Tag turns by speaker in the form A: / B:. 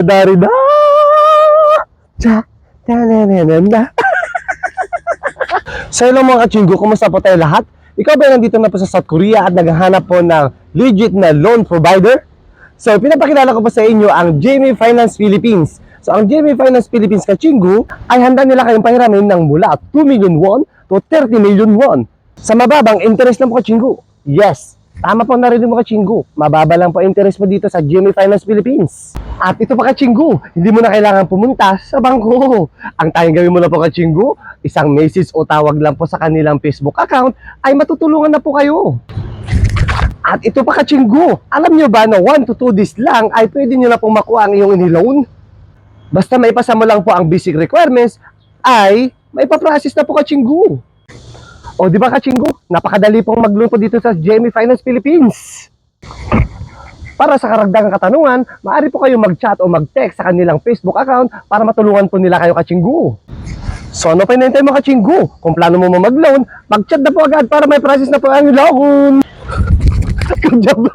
A: Darida! Cha! Ta-na-na-na-na. So hello mga kachinggo, kumusta po tayo lahat? Ikaw ba nandito na po sa South Korea at naghahanap po ng legit na loan provider? So pinapakilala ko po sa inyo ang Jamie Finance Philippines. So ang Jamie Finance Philippines kachinggo ay handa nila kayong pahiramin ng mula 2 million won to 30 million won. Sa mababang interest lang po kachinggo. Yes, tama po narinig mo kachinggo. Mababa lang po interest mo dito sa Jamie Finance Philippines. At ito pa kachinggo, hindi mo na kailangan pumunta sa bangko. Ang tayong gawin mo na po kachinggo, isang message o tawag lang po sa kanilang Facebook account ay matutulungan na po kayo. At ito pa kachinggo, alam nyo ba na 1 to 2 days lang ay pwede nyo na pong makuha ang iyong iniloan? Basta may pasa mo lang po ang basic requirements ay may paprocess na po kachinggo. O di ba kachinggo, napakadali pong mag-loan po dito sa Jamie Finance Philippines. Para sa karagdagang katanungan, maaari po kayo mag-chat o mag-text sa kanilang Facebook account para matulungan po nila kayo kachinggo. So ano pa hinihintay mo kachinggo? Kung plano mo mag-loan, mag-chat na po agad para may process na po ang loan. Good job.